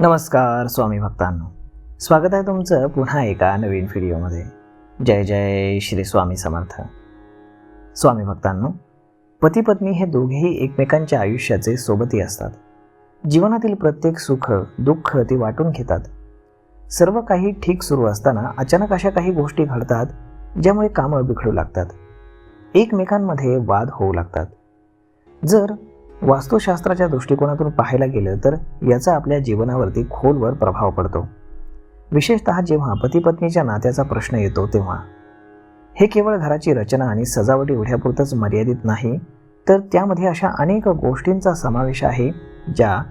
नमस्कार स्वामी भक्तांनो. स्वागत आहे तुमचं पुन्हा एका नवीन व्हिडिओमध्ये. जय जय श्री स्वामी समर्थ. स्वामी भक्तांनो पती पत्नी हे दोघेही एकमेकांच्या आयुष्याचे सोबती असतात. जीवनातील प्रत्येक सुख दुःख ते वाटून घेतात. सर्व काही ठीक सुरू असताना अचानक अशा काही गोष्टी घडतात ज्यामुळे कामं बिघडू लागतात. एकमेकांमध्ये वाद होऊ लागतात. जर वास्तुशास्त्राच्या दृष्टिकोनातून पाहायला गेलं तर याचा आपल्या जीवनावरती खोलवर प्रभाव पडतो. विशेषतः जेव्हा पती पत्नीच्या नात्याचा प्रश्न येतो तेव्हा. हे केवळ घराची रचना आणि सजावटी एवढ्यापुरतंच मर्यादित नाही तर त्यामध्ये अशा अनेक गोष्टींचा समावेश आहे ज्या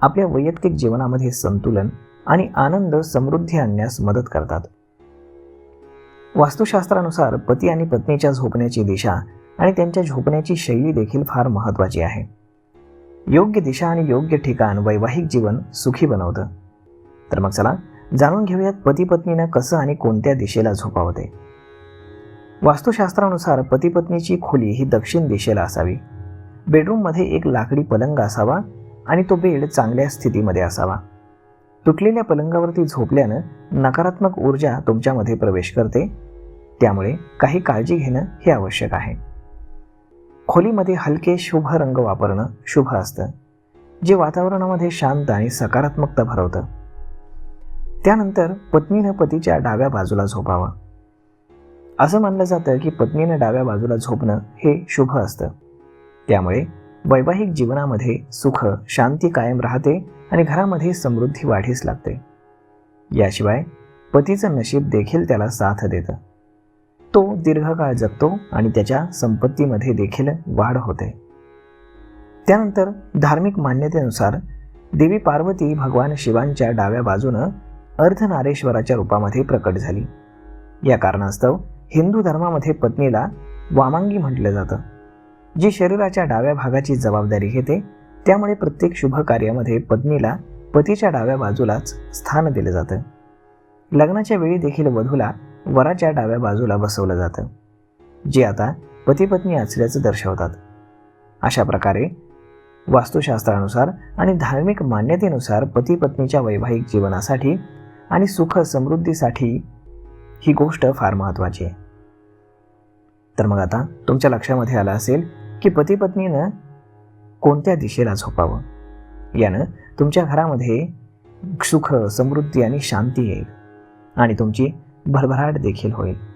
आपल्या वैयक्तिक जीवनामध्ये संतुलन आणि आनंद समृद्धी आणण्यास मदत करतात. वास्तुशास्त्रानुसार पती आणि पत्नीच्या झोपण्याची दिशा आणि त्यांच्या झोपण्याची शैली देखील फार महत्त्वाची आहे. योग्य दिशा आणि योग्य ठिकाण वैवाहिक जीवन सुखी बनवतं. तर मग चला जाणून घेऊयात पती पत्नीनं कसं आणि कोणत्या दिशेला झोपावं ते वास्तुशास्त्रानुसार पती पत्नीची खोली ही दक्षिण दिशेला असावी. बेडरूममध्ये एक लाकडी पलंग असावा आणि तो बेड चांगल्या स्थितीमध्ये असावा. तुटलेल्या पलंगावरती झोपल्यानं नकारात्मक ऊर्जा तुमच्यामध्ये प्रवेश करते. त्यामुळे काही काळजी घेणं हे आवश्यक आहे. खोलीमध्ये हलके शुभ रंग वापरणं शुभ असतं जे वातावरणामध्ये शांत आणि सकारात्मकता भरवतं. त्यानंतर पत्नीनं पतीच्या डाव्या बाजूला झोपावं. असं मानलं जातं की पत्नीनं डाव्या बाजूला झोपणं हे शुभ असतं. त्यामुळे वैवाहिक जीवनामध्ये सुख शांती कायम राहते आणि घरामध्ये समृद्धी वाढीस लागते. याशिवाय पतीचं नशीब देखील त्याला साथ देतं. तो दीर्घकाळ जगतो आणि त्याच्या संपत्तीमध्ये देखील वाढ होते. त्यानंतर धार्मिक मान्यतेनुसार देवी पार्वती भगवान शिवांच्या डाव्या बाजूनं अर्धनारेश्वराच्या रूपामध्ये प्रकट झाली. या कारणास्तव हिंदू धर्मामध्ये पत्नीला वामांगी म्हटलं जातं. जी शरीराच्या डाव्या भागाची जबाबदारी घेते त्यामुळे प्रत्येक शुभ कार्यामध्ये पत्नीला पतीच्या डाव्या बाजूलाच स्थान दिलं जातं. लग्नाच्या वेळी देखील वधूला वराच्या डाव्या बाजूला बसवलं जातं जे आता पतीपत्नी असल्याचं दर्शवतात. अशा प्रकारे वास्तुशास्त्रानुसार आणि धार्मिक मान्यतेनुसार पती पत्नीच्या वैवाहिक जीवनासाठी आणि सुख समृद्धीसाठी ही गोष्ट फार महत्त्वाची आहे. तर मग आता तुमच्या लक्षामध्ये आलं असेल की पती पत्नीनं कोणत्या दिशेला झोपावं? यानं तुमच्या घरामध्ये सुख समृद्धी आणि शांती येईल आणि तुमची भरभराट देखील होईल.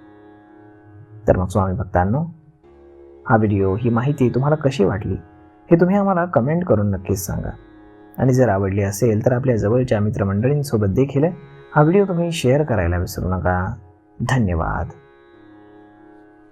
तर मग स्वामी भक्तांनो हा व्हिडिओ ही माहिती तुम्हाला कशी वाटली हे तुम्ही आम्हाला कमेंट करून नक्कीच सांगा. आणि जर आवडली असेल तर आपल्या जवळच्या मित्रमंडळींसोबत देखील हा व्हिडिओ तुम्ही शेअर करायला विसरू नका. धन्यवाद.